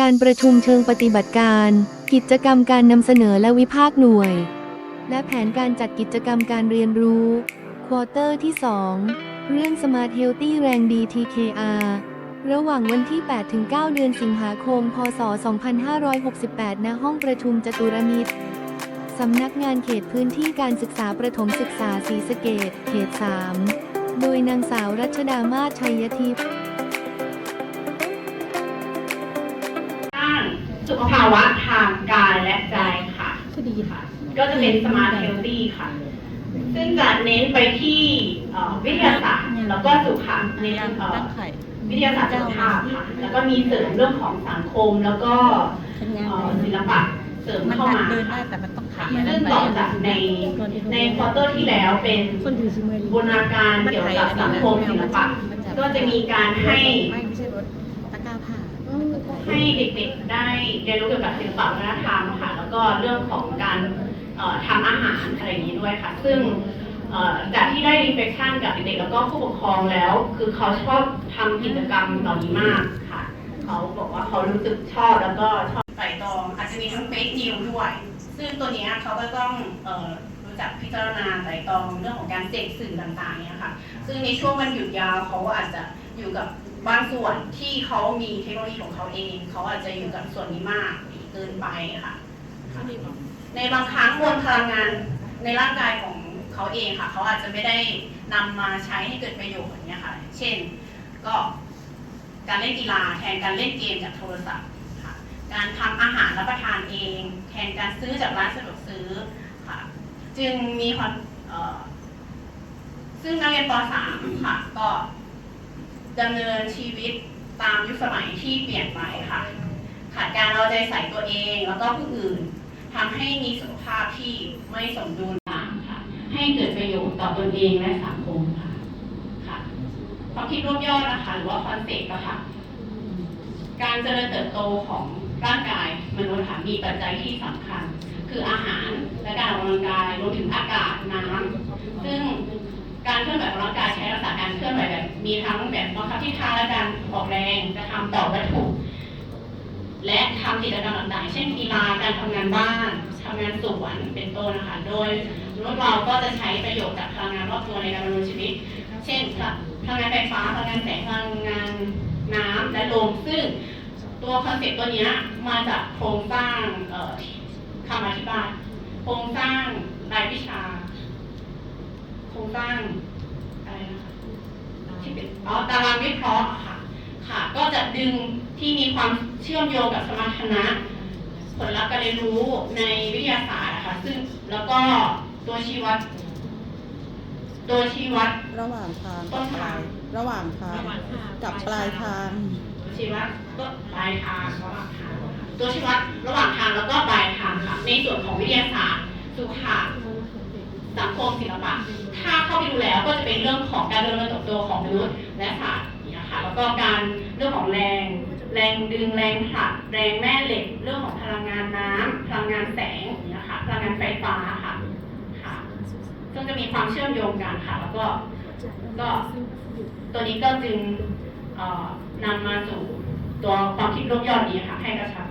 การประชุมเชิงปฏิบัติการ กิจกรรมการนำเสนอและวิพากษ์หน่วย และแผนการจัดกิจกรรมการเรียนรู้ ควอเตอร์ที่ 2 เรื่อง Smart Healthy แรงดี TKR ระหว่างวันที่8-9เดือนสิงหาคม พศ 2568 ณ ห้องประชุมจตุรมิตร สำนักงานเขตพื้นที่การศึกษาประถมศึกษาศรีสะเกดเขต 3 โดยนางสาวรัชดามาชัยทิพย์ สุขภาวะทางกายและใจค่ะค่ะ ก็จะเป็น Smart Healthy ค่ะ ซึ่งจะเน้นไปที่เอ่อวิทยาศาสตร์ แล้วก็สุขะในเอ่อวิทยาศาสตร์สุขภาพค่ะ แล้วก็มีเสริมเรื่องของสังคมแล้วก็เอ่อศิลปะเสริมมันเข้าหัดมาเดินได้แต่มันต้องขาซึ่งต่อจากในในควอเตอร์ที่แล้วเป็นคนถือชิมือบูรณาการเกี่ยวกับสังคมศิลปะ ก็จะมีการให้ ไม่ไม่ใช่รถตะกร้าผ้า ให้เด็กๆได้เรียนรู้เกี่ยวกับศิลปะวัฒนธรรมค่ะแล้วก็เรื่องของการเอ่อทำอาหารอะไรอย่างนี้ด้วยค่ะ ซึ่งจากที่ได้ reflection กับเด็กๆแล้วก็ผู้ปกครองแล้ว คือเขาชอบทำกิจกรรมเหล่านี้มากค่ะ เขาบอกว่าเขารู้สึกชอบแล้วก็ชอบใส่ตอง อาจจะมีทั้ง fake news ด้วย ซึ่งตัวนี้เขาก็ต้องรู้จักพิจารณาไต่ตองเรื่องของการเสพสื่อต่างๆเนี่ยค่ะ ซึ่งในช่วงวันหยุดยาวเขาอาจจะอยู่กับ บางส่วนที่เขามีเทคโนโลยีของเขาเอง เขาอาจจะอยู่กับส่วนนี้มากเกินไปค่ะ ในบางครั้งมวลพลังงานในร่างกายของเขาเองค่ะ เขาอาจจะไม่ได้นำมาใช้ให้เกิดประโยชน์อย่างเงี้ยค่ะ เช่นก็การเล่นกีฬาแทนการเล่นเกมจากโทรศัพท์ค่ะ การทำอาหารรับประทานเอง แทนการซื้อจากร้านสะดวกซื้อค่ะ จึงมีความเอ่อซึ่งนักเรียนป .3 ค่ะก็ ดำเนินชีวิตตามยุคสมัยที่เปลี่ยนไปค่ะ ขาดการเอาใจใส่ตัวเองแล้วก็ผู้อื่นทำให้มีสุขภาพที่ไม่สมดุลต่างค่ะ ให้เกิดประโยชน์ต่อตนเองและสังคมค่ะค่ะความคิดรวบยอดนะคะหรือว่าคอนเซ็ปต์ค่ะ การเจริญเติบโตของร่างกายมนุษย์ค่ะมีปัจจัยที่สำคัญ คืออาหารและการออกกำลังกายรวมถึงอากาศน้ำซึ่งการเคลื่อนไหวของร่างกายใช้ลักษณะการเคลื่อนไหวแบบ มีทั้งแบบบังคับทิศทางและการออกแรงกระทำต่อวัตถุ และทำกิจกรรมต่างๆ เช่นกีฬาการทำงานบ้านทำงานสวนเป็นต้นนะคะ โดยมนุษย์เราก็จะใช้ประโยชน์จากพลังงานรอบตัวในการดำเนินชีวิต เช่นพลังงานไฟฟ้าพลังงานแสงพลังงานน้ำและลมซึ่งตัวคอนเซ็ปต์ตัวนี้มาจากโครงสร้างเอ่อคำอธิบาย โครงสร้างรายวิชา โครงสร้าง ที่เป็นอ๋อตารางวิเคราะห์ค่ะค่ะ ก็จะดึงที่มีความเชื่อมโยงกับสมรรถนะ ผลลัพธ์การเรียนรู้ในวิทยาศาสตร์นะคะซึ่งแล้วก็ตัวชี้วัดตัวชี้วัดระหว่างทางต้กับนปทาลางยระหว่างทางกับปลายทางชี้วัดก็ปลายทางระหว่างทางตัวชี้วัดระหว่างทางแล้วก็ปลายทางค่ะในส่วนของวิทยาศาสตร์สุขะ สังคมศิลปะ ถ้าเข้าไปดูแล้วก็จะเป็นเรื่องของการเนินเติบโตของมนุษย์และสัตว์อย่างเนี่ยค่ะแล้วก็การเรื่องของแรง แรงดึงแรงผลักแรงแม่เหล็ก เรื่องของพลังงานน้ำพลังงานแสงอย่างเนี่ยค่ะพลังงานไฟฟ้าค่ะค่ะซึ่งจะมีความเชื่อมโยงกันค่ะ แล้วก็ก็ตัวนี้ก็จึงเอ่อนำมาสู่ตัวความคิดรวบยอดนี้ค่ะให้กระชับ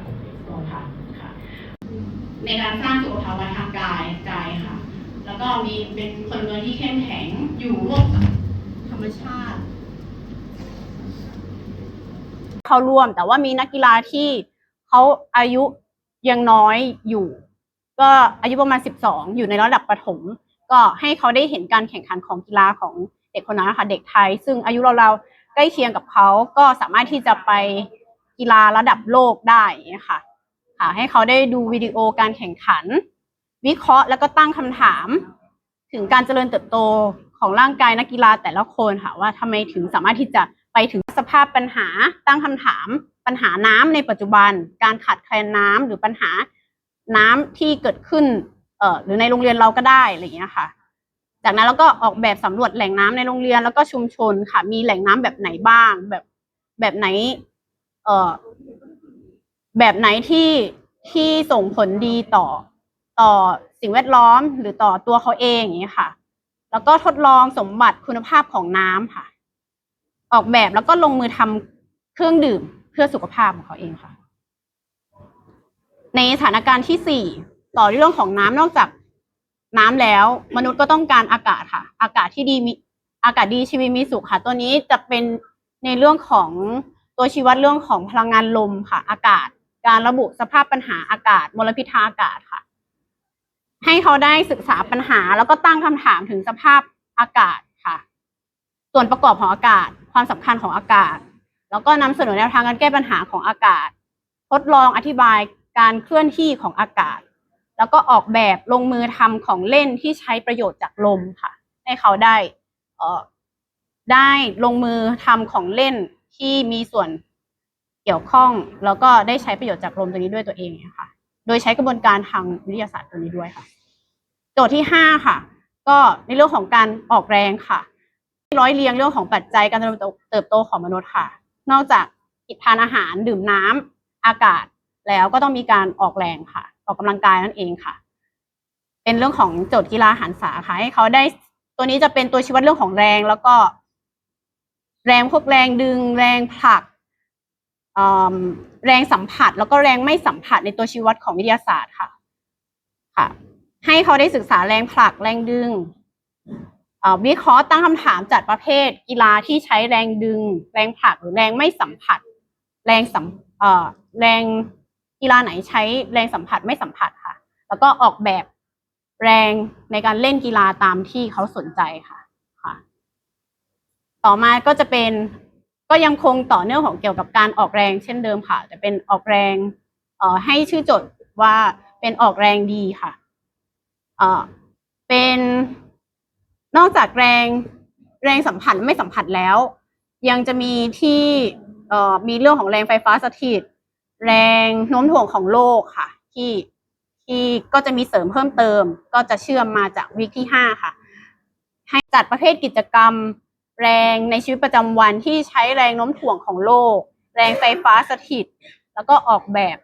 ตัวค่ะค่ะ ในการสร้างสุขภาวะทางกายใจค่ะ แล้วก็มีเป็นคนเมืองที่เข้มแข็งอยู่ร่วมกับธรรมชาติ เข้าร่วมแต่ว่ามีนักกีฬาที่เขาอายุยังน้อยอยู่ ก็อายุประมาณ 12 อยู่ในระดับประถม ก็ให้เขาได้เห็นการแข่งขันของกีฬาของเด็กคนนั้นนะคะเด็กไทย ซึ่งอายุเราๆใกล้เคียงกับเขาก็สามารถที่จะไปกีฬาระดับโลกได้ค่ะค่ะ ให้เขาได้ดูวิดีโอการแข่งขัน วิเคราะห์แล้วก็ตั้งคำถาม ถึงการเจริญเติบโตของร่างกายนักกีฬาแต่ละคนค่ะว่าทำไมถึงสามารถที่จะไปถึงสภาพปัญหาตั้งคำถาม ปัญหาน้ำในปัจจุบัน การขาดแคลนน้ำหรือปัญหาน้ำที่เกิดขึ้นเอ่อหรือในโรงเรียนเราก็ได้อะไรอย่างเงี้ยค่ะ จากนั้นเราก็ออกแบบสำรวจแหล่งน้ำในโรงเรียนแล้วก็ชุมชนค่ะ มีแหล่งน้ำแบบไหนบ้าง แบบแบบไหน เอ่อแบบไหนที่ที่ส่งผลดีต่อ ต่อสิ่งแวดล้อมหรือต่อตัวเขาเองอย่างนี้ค่ะ แล้วก็ทดลองสมบัติคุณภาพของน้ำค่ะ ออกแบบแล้วก็ลงมือทำเครื่องดื่มเพื่อสุขภาพของเขาเองค่ะ ในสถานการณ์ที่สี่ต่อเรื่องของน้ำนอกจากน้ำแล้ว มนุษย์ก็ต้องการอากาศค่ะ อากาศที่ดีมีอากาศดีชีวิตมีสุขค่ะ ตัวนี้จะเป็นในเรื่องของตัวชี้วัดเรื่องของพลังงานลมค่ะ อากาศ การระบุสภาพปัญหาอากาศ มลพิษทางอากาศค่ะ ให้เขาได้ศึกษาปัญหา แล้วก็ตั้งคำถามถึงสภาพอากาศค่ะ ส่วนประกอบของอากาศ ความสำคัญของอากาศ แล้วก็นำเสนอแนวทางการแก้ปัญหาของอากาศ ทดลองอธิบายการเคลื่อนที่ของอากาศ แล้วก็ออกแบบลงมือทำของเล่นที่ใช้ประโยชน์จากลมค่ะ ให้เขาได้เอ่อได้ลงมือทำของเล่นที่มีส่วนเกี่ยวข้อง แล้วก็ได้ใช้ประโยชน์จากลมตัวนี้ด้วยตัวเองค่ะ โดยใช้กระบวนการทางวิทยาศาสตร์ตัวนี้ด้วยค่ะ โจทย์ที่ห้าค่ะ ก็ในเรื่องของการออกแรงค่ะ ร้อยเรียงเรื่องของปัจจัยการเติบโตของมนุษย์ค่ะ นอกจากกินทานอาหารดื่มน้ำอากาศแล้วก็ต้องมีการออกแรงค่ะ ออกกำลังกายนั่นเองค่ะ เป็นเรื่องของโจทย์กีฬาหันษาค่ะให้เขาได้ตัวนี้จะเป็นตัวชี้วัดเรื่องของแรงแล้วก็ แรงพวกแรงดึงแรงผลักแรงสัมผัส แล้วก็แรงไม่สัมผัสในตัวชี้วัดของวิทยาศาสตร์ค่ะ ค่ะ ให้เขาได้ศึกษาแรงผลักแรงดึงเอ่อวิเคราะห์ตั้งคำถามจัดประเภท กีฬาที่ใช้แรงดึง แรงผลักหรือแรงไม่สัมผัส แรงสัมแรงกีฬาไหนใช้แรงสัมผัสไม่สัมผัสค่ะ แล้วก็ออกแบบแรงในการเล่นกีฬาตามที่เขาสนใจค่ะค่ะ ต่อมาก็จะเป็นก็ยังคงต่อเนื่องของเกี่ยวกับการออกแรงเช่นเดิมค่ะ แต่เป็นออกแรงให้ชื่อจทย์ว่าเป็นออกแรงดีค่ะ เป็นนอกจากแรงแรงสัมผัสไม่สัมผัสแล้ว ยังจะมีที่มีเรื่องของแรงไฟฟ้าสถิต แรงโน้มถ่วงของโลกค่ะ ที่ที่ก็จะมีเสริมเพิ่มเติม ก็จะเชื่อมมาจากวิกที่ห้าค่ะ ให้จัดประเภทกิจกรรม แรงในชีวิตประจำวันที่ใช้แรงโน้มถ่วงของโลก แรงไฟฟ้าสถิต แล้วก็ออกแบบ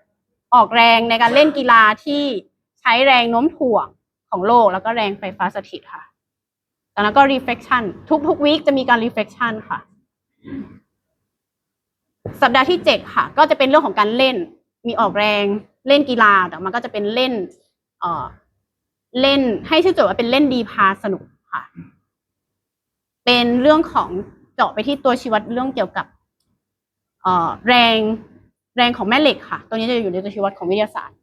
ออกแรงในการเล่นกีฬาที่ใช้แรงโน้มถ่วง ของโลก แล้วก็แรงไฟฟ้าสถิตค่ะแล้วก็ reflection ทุกๆวีคจะมีการ reflection ค่ะ สัปดาห์ที่เจ็ดค่ะ ก็จะเป็นเรื่องของการเล่น มีออกแรงเล่นกีฬาแต่มันก็จะเป็นเล่น เอ่อ เล่นให้ชื่อโจทย์ว่าเป็นเล่นดีพาสนุกค่ะ เป็นเรื่องของเจาะไปที่ตัวชี้วัดเรื่องเกี่ยวกับ เอ่อ แรงแรงของแม่เหล็กค่ะ ตัวนี้จะอยู่ในตัวชี้วัดของวิทยาศาสตร์เ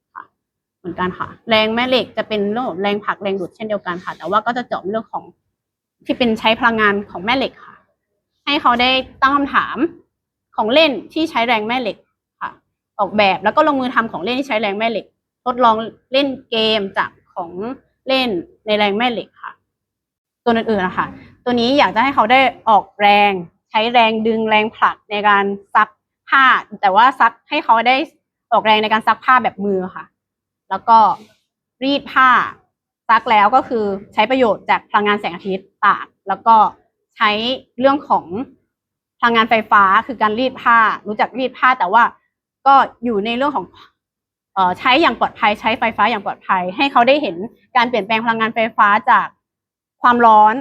มือนกันค่ะ แรงแม่เหล็กจะเป็นเรื่องแรงผลักแรงดูดเช่นเดียวกันค่ะ แต่ว่าก็จะเจาะเรื่องของที่เป็นใช้พลังงานของแม่เหล็กค่ะ ให้เขาได้ตั้งคำถามของเล่นที่ใช้แรงแม่เหล็กค่ะ ออกแบบแล้วก็ลงมือทำของเล่นที่ใช้แรงแม่เหล็ก ทดลองเล่นเกมจากของเล่นในแรงแม่เหล็กค่ะ ตัวอื่นๆนะคะตัวนี้อยากจะให้เขาได้ออกแรง ใช้แรงดึงแรงผลักในการซักผ้า แต่ว่าซักให้เขาได้ออกแรงในการซักผ้าแบบมือค่ะ แล้วก็รีดผ้าซักแล้วก็คือใช้ประโยชน์จากพลังงานแสงอาทิตย์ตากแล้วก็ใช้เรื่องของพลังงานไฟฟ้าคือการรีดผ้า รู้จักรีดผ้าแต่ว่าก็อยู่ในเรื่องของเอ่อใช้อย่างปลอดภัยใช้ไฟฟ้าอย่างปลอดภัย ให้เขาได้เห็นการเปลี่ยนแปลงพลังงานไฟฟ้าจากความร้อน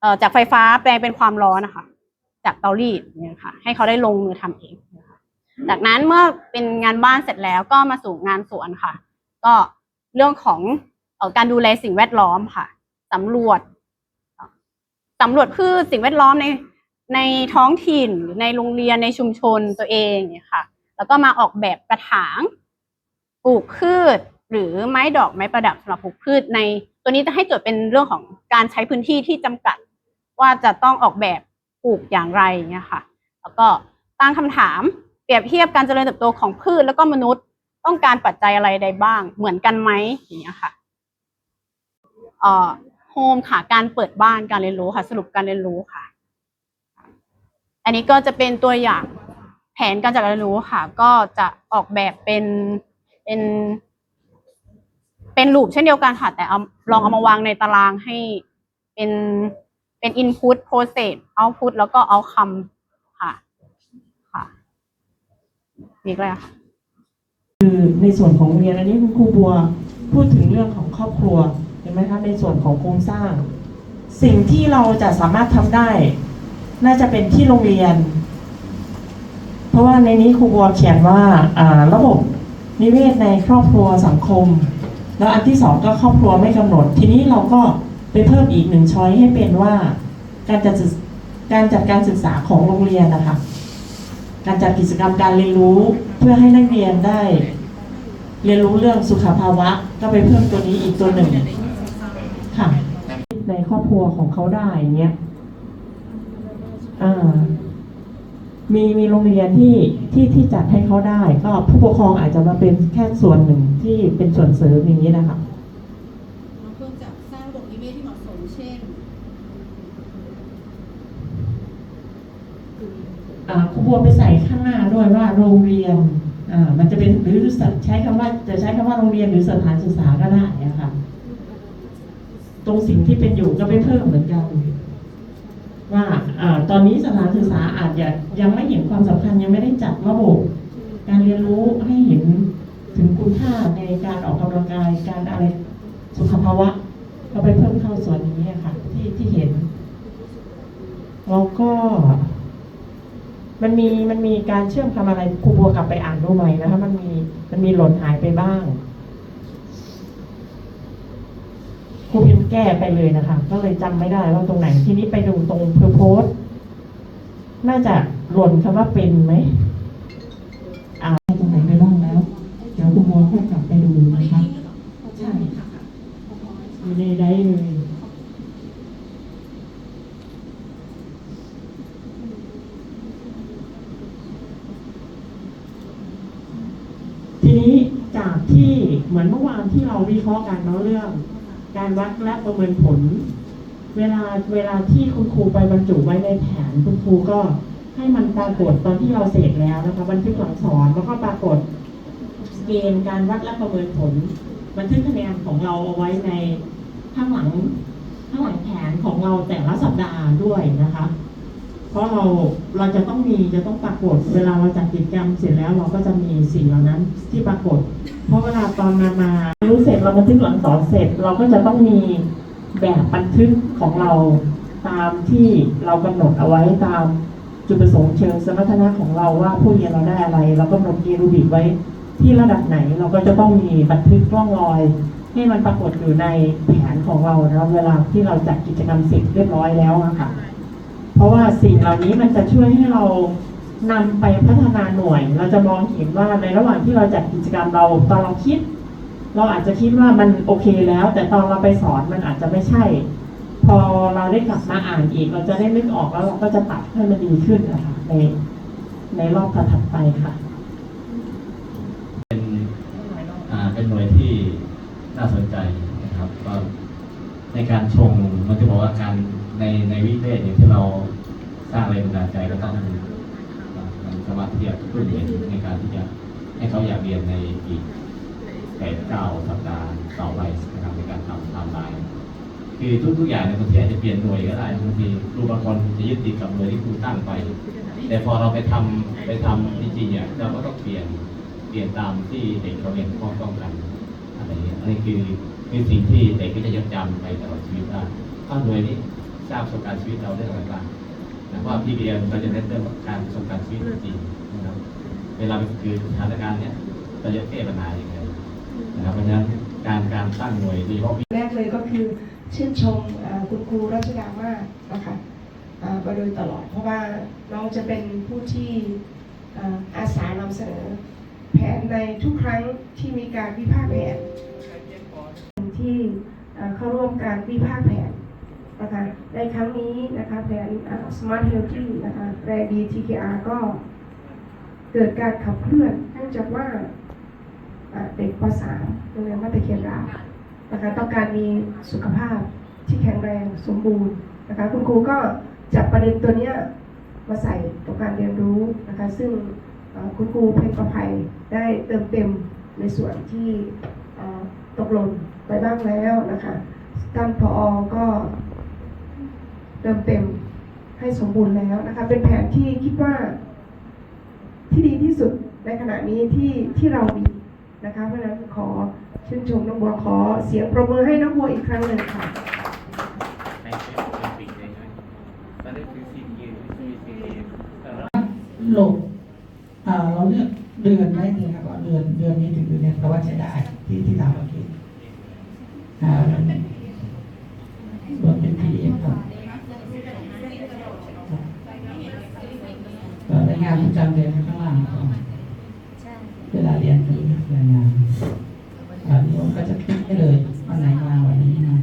เอ่อจากไฟฟ้าแปลงเป็นความร้อนนะคะ จากเตารีดเนี่ยค่ะ ให้เขาได้ลงมือทำเองนะ จากนั้นเมื่อเป็นงานบ้านเสร็จแล้วก็มาสู่งานสวนค่ะ ก็เรื่องของออการดูแลสิ่งแวดล้อมค่ะสำรวจสำรวจพืชสิ่งแวดล้อมในในท้องถิ่นหรือในโรงเรียนในชุมชนตัวเองเนี่ยค่ะ แล้วก็มาออกแบบกระถางปลูกพืช หรือไม้ดอกไม้ประดับสำหรับปลูกพืชใน ตัวนี้จะให้จทย์เป็นเรื่องของการใช้พื้นที่ที่จำกัด ว่าจะต้องออกแบบปลูกอย่างไรเนี่ยค่ะ แล้วก็ตั้งคำถาม เปรียบเทียบการเจริญเติบโตของพืชแล้วก็มนุษย์ต้องการปัจจัยอะไรใดบ้าง เหมือนกันไหมอย่างเงี้ยค่ะเอ่อโฮมค่ะการเปิดบ้านการเรียนรู้ค่ะ สรุปการเรียนรู้ค่ะ อันนี้ก็จะเป็นตัวอย่างแผนการจัดการเรียนรู้ค่ะ ก็จะออกแบบเป็นเป็น เป็นลูปเช่นเดียวกันค่ะ แต่เอาลองเอามาวางในตารางให้เป็นเป็น input process output แล้วก็ outcome ค่ะค่ะ นี่ก็เลยค่ะคือในส่วนของเรียนอันนี้คุณครูบัวพูดถึงเรื่องของครอบครัวเห็นไหมคะในส่วนของโครงสร้าง สิ่งที่เราจะสามารถทำได้ น่าจะเป็นที่โรงเรียน เพราะว่าในนี้ครูบัวเขียนว่าระบบนิเวศในครอบครัวสังคม แล้วอันที่สองก็ครอบครัวไม่กำหนด ทีนี้เราก็ไปเพิ่มอีกหนึ่งช้อยให้เป็นว่า การจัดการจัดการศึกษาของโรงเรียนนะคะ การจัดกิจกรรมการเรียนรู้เพื่อให้นักเรียนได้ เรียนรู้เรื่องสุขภาวะ ก็ไปเพิ่มตัวนี้อีกตัวหนึ่งค่ะในครอบครัวของเขาได้เงี้ยมีมีโรงเรียนที่ที่ที่จัดให้เขาได้ ก็ผู้ปกครองอาจจะมาเป็นแค่ส่วนหนึ่งที่เป็นส่วนเสริมอย่างนี้นะคะ เราควรจะสร้างระบบนิเวศที่เหมาะสม เช่น อ่าครูบั วไปใส่ข้างหน้าด้วยว่าโรงเรียนอ่ามันจะเป็นหรือใช้คำว่าจะใช้คำว่าโรงเรียนหรือสถานศึกษาก็ได้อะค่ะตรงสิ่งที่เป็นอยู่ก็ไปเพิ่มเหมือนกัน ว่าอ่าตอนนี้สถานศึกษาอาจจะยังไม่เห็นความสำคัญยังไม่ได้จัดระบบ การเรียนรู้ให้เห็นถึงคุณค่าในการออกกำลังกายการอะไรสุขภาวะก็ไปเพิ่มเข้าส่วนนี้ค่ะ ที่ที่เห็นแล้วก็ มันมีมันมีการเชื่อมคำอะไรครูบัวกลับไปอ่านดูใหม่นะคะมันมีมันมีหล่นหายไปบ้างครูพิมพ์แก้ไปเลยนะคะ ก็เลยจำไม่ได้ว่าตรงไหนทีนี้ไปดูตรงเพอร์โพสน่าจะหล่นคำว่าเป็นไหมอ่าตรงไหนไปบ้างแล้ว เดี๋ยวครูบัวค่อยกลับไปดูนะคะใช่อยู่ในได้เลย ทีนี้จากที่เหมือนเมื่อวานที่เราวิเคราะห์กันเนาะเรื่อง การวัดและประเมินผล เวลาเวลาที่คุณครูไปบรรจุไว้ในแผนคุณครูก็ให้มันปรากฏตอนที่เราเสร็จแล้วนะคะบันทึกหลังสอนแล้วก็ปรากฏเกณฑ์การวัดและประเมินผล บันทึกคะแนนของเราเอาไว้ในข้างหลังข้างหลังแผนของเราแต่ละสัปดาห์ด้วยนะคะ เพราะเราเราจะต้องมีจะต้องปรากฏ เวลาเราจัดกิจกรรมเสร็จแล้วเราก็จะมีสิ่งเหล่านั้นที่ปรากฏ เพราะเวลาตอนมามา เสร็จเราบันทึกหลังสอนเสร็จ เราก็จะต้องมีแบบบันทึกของเราตามที่เรากำหนดเอาไว้ตามจุดประสงค์เชิงสมรรถนะของเราว่าผู้เรียนเราได้อะไร เรากำหนดเกณฑ์รูบิกไว้ที่ระดับไหนเราก็จะต้องมีบันทึกร่องรอย ให้มันปรากฏอยู่ในแผนของเรานะเวลาที่เราจัดกิจกรรมเสร็จเรียบร้อยแล้วอะค่ะเพราะว่าสิ่งเหล่านี้มันจะช่วยให้เรานำไปพัฒนาหน่วย เราจะมองเห็นว่าในระหว่างที่เราจัดกิจกรรมเราตอนเราคิด เราอาจจะคิดว่ามันโอเคแล้ว แต่ตอนเราไปสอนมันอาจจะไม่ใช่ พอเราได้กลับมาอ่านอีก เราจะได้นึกออกแล้วเราก็จะปรับให้มันดีขึ้นนะคะในในรอบถัดไปค่ะ เป็นอ่าเป็นหน่วยที่น่าสนใจนะครับก็ในการชงมันจะบอกว่าการในในวิเทศอย่างที่เราสร้างแรงบันดาลใจก็ต้องมันสามารถที่จะช่วยเหลือในการที่จะให้เขาอยากเรียนในอีก แปดเก้าสัปดาห์ต่อไปนะครับในการทำไทม์ไลน์คือทุกทุกๆอย่างเนี่ยบางทีอาจจะเปลี่ยนหน่วยก็ได้บางทีครูบางคนจะยึดติดกับหน่วยที่ครูตั้งไป แต่พอเราไปทำไปทำจริงๆเนี่ยเราก็ต้องเปลี่ยนเปลี่ยนตามที่เด็กเขาเรียนพ้อต้องกันอะไรอย่างเงี้ยอันนี้คือคือสิ่งที่เด็กก็จะยังจำไปตลอดชีวิตว่าถ้าหน่วยนี้ทราบประสบการณ์ชีวิตเราได้อะไรบ้างนะว่าพี่เรียนเราจะเน้นเรื่องการประสบการณ์ชีวิตจริงนะครับเวลาไปคือสถานการณ์เนี้ยเราจะแก้ปัญหาอย่างไร นะครับเพราะฉะนั้นการการตั้งหน่วยดีเพราะแรกเลยก็คือชื่นชมคุณครูรัชดามากนะคะมาโดยตลอด เพราะว่าน้องจะเป็นผู้ที่อาสานำเสนอ แผนในทุกครั้งที่มีการวิพากษ์แผนที่เข้าร่วมการวิพากษ์แผนนะคะในครั้งนี้นะคะแผน Smart Healthy นะคะแรดี TKR ก็เกิดการขับเคลื่อนเนื่องจากว่า เด็กป .3 โรงเรียนมาตะเคียนราวนะคะต้องการมีสุขภาพที่แข็งแรงสมบูรณ์นะคะคุณครูก็จับประเด็นตัวเนี้ยมาใส่กับการเรียนรู้นะคะซึ่งคุณครูเพชรประภัยได้เติมเต็มในส่วนที่ตกหล่นไปบ้างแล้วนะคะท่านผอก็เติมเต็มให้สมบูรณ์แล้วนะคะเป็นแผนที่คิดว่าที่ดีที่สุดในขณะนี้ที่ที่เรามี นะคะเพราะฉะนั้นขอชื่นชมน้องบัวขอเสียงประมือให้น้องบัวอีกครั้งหนึ่งค่ะ หลดอ่าเราเลือกเดือนได้เลยครับว่าเดือนเดือนนี้ถึงเดือนใช้ได้ที่ที่ทำเมื่อกี้อ่ามันรวมเป็น PDF ครับก็รายงานประจำเดือนข้างล่างครับเวลาเรียนคือรายงานอันนี้ผมก็จะคลิกให้เลยวันไหนมาวันนี้มา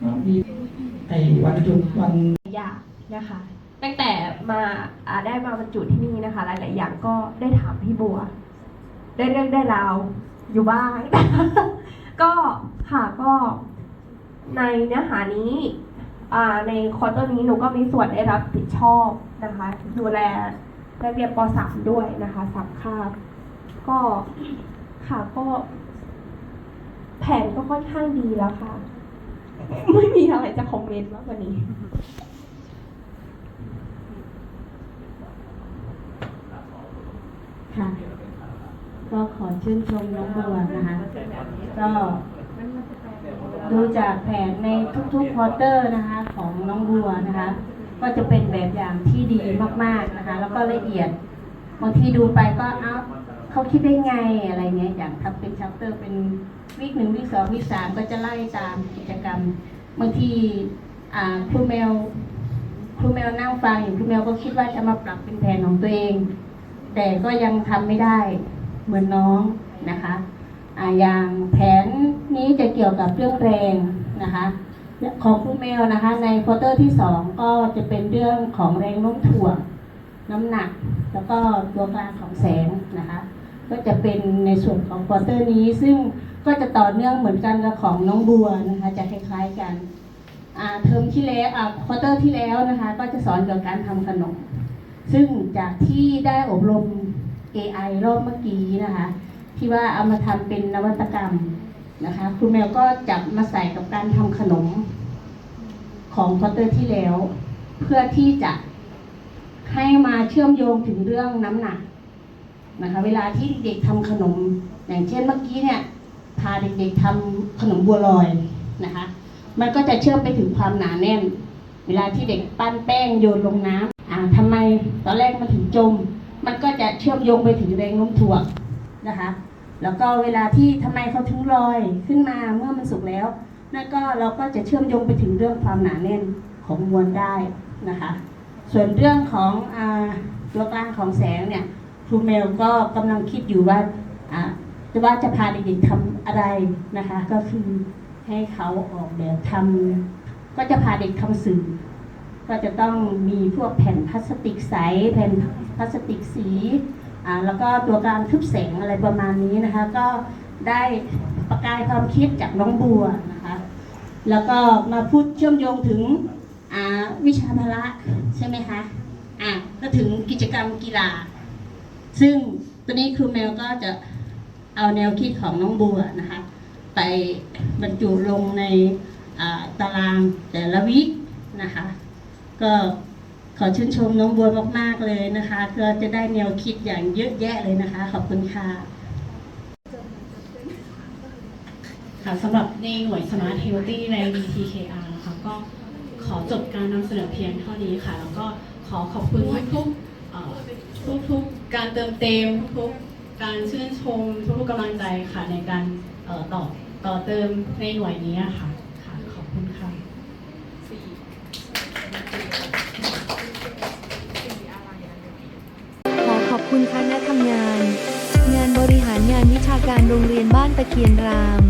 ก็มีไอ้วันหยุดวัน ยากนะคะ ตั้งแต่มาอ่า ได้มาบรรจุที่นี่นะคะ หลาย ๆ อย่างก็ได้ถามพี่บัว ได้เรื่องได้ราวอยู่บ้าง ก็ค่ะก็ในเนื้อหานี้ในคอร์สนี้หนูก็มีส่วนได้รับผิดชอบนะคะ ดูแลนักเรียนป .3 ด้วยนะคะสามคาบก็ค่ะก็แผนก็ค่อนข้างดีแล้วค่ะ ไม่มีอะไรจะคอมเมนต์มากกว่านี้ ค่ะ ก็ขอชื่นชมน้องบัวนะคะ ก็ดูจากแผนในทุกๆควอเตอร์นะคะ ของน้องบัวนะคะ ก็จะเป็นแบบอย่างที่ดีมากๆนะคะ แล้วก็ละเอียดบางทีดูไปก็เอ้าเขาคิดได้ไงอะไรเงี้ยอย่างทำเป็นชัปเตอร์เป็นวิกหนึ่งวิกสองวิกสามก็จะไล่ตามกิจกรรมบางทีครูแมวครูแมวนั่งฟังอยู่ครูแมวก็คิดว่าจะมาปรับเป็นแผนของตัวเอง แต่ก็ยังทำไม่ได้เหมือนน้องนะคะอาอย่างแผนนี้จะเกี่ยวกับเรื่องแรงนะคะของครูแมวนะคะ ในควอเตอร์ที่สองก็จะเป็นเรื่องของแรงโน้มถ่วงน้ำหนัก แล้วก็ตัวกลางของแสงนะคะ ก็จะเป็นในส่วนของควอเตอร์นี้ ซึ่งก็จะต่อเนื่องเหมือนกันกับของน้องบัวนะคะ จะคล้ายๆกันเทอมที่แล้วอ่าควอเตอร์ที่แล้วนะคะ ก็จะสอนเกี่ยวกับการทำขนม ซึ่งจากที่ได้อบรม AI รอบเมื่อกี้นะคะ ที่ว่าเอามาทำเป็นนวัตกรรมนะคะครูแมวก็จับมาใส่กับการทำขนมของควอเตอร์ที่แล้ว เพื่อที่จะให้มาเชื่อมโยงถึงเรื่องน้ำหนักนะคะ เวลาที่เด็กทำขนม อย่างเช่นเมื่อกี้เนี่ยพาเด็กๆทำขนมบัวลอยนะคะ มันก็จะเชื่อมไปถึงความหนาแน่น เวลาที่เด็กปั้นแป้งโยนลงน้ำทำไม ตอนแรกมันถึงจม มันก็จะเชื่อมโยงไปถึงแรงโน้มถ่วงนะคะ แล้วก็เวลาที่ทำไมเขาถึงลอยขึ้นมาเมื่อมันสุกแล้วนั่นก็เราก็จะเชื่อมโยงไปถึงเรื่องความหนาแน่นของมวลได้นะคะ ส่วนเรื่องของอตัวกลางของแสงเนี่ยครูเมลก็กำลังคิดอยู่ว่าจะว่าจะพาเด็กๆทำอะไรนะคะ ก็คือให้เขาออกแบบทำก็จะพาเด็กทำสื่อ ก็จะต้องมีพวกแผ่นพลาสติกใส แผ่นพลาสติกสีอ่าแล้วก็ตัวกางทึบแสงอะไรประมาณนี้นะคะ ก็ได้ประกายความคิดจากน้องบัวนะคะ แล้วก็มาพูดเชื่อมโยงถึงอ่าวิชาพละใช่ไหมคะอะก็ถึงกิจกรรมกีฬา ซึ่งตัวนี้ครูแมวก็จะเอาแนวคิดของน้องบัวนะคะ ไปบรรจุลงในตารางแต่ละวินะคะ ก็ขอชื่นชมน้องบัวมากๆเลยนะคะก็จะได้แนวคิดอย่างเยอะแยะเลยนะคะ ขอบคุณค่ะค่ะสำหรับในหน่วย Smart Healthy ใน BTKR นะคะก็ขอจบการนำเสนอเพียงเท่านี้ค่ะ แล้วก็ขอขอบคุณทุกๆทุกๆการเติมเต็มทุกๆการชื่นชมทุกๆกำลังใจค่ะในการต่อต่อเติมในหน่วยนี้ค่ะค่ะขอบคุณค่ะ คุณคณะทำงาน งานบริหารงานวิชาการโรงเรียนบ้านตะเคียนราม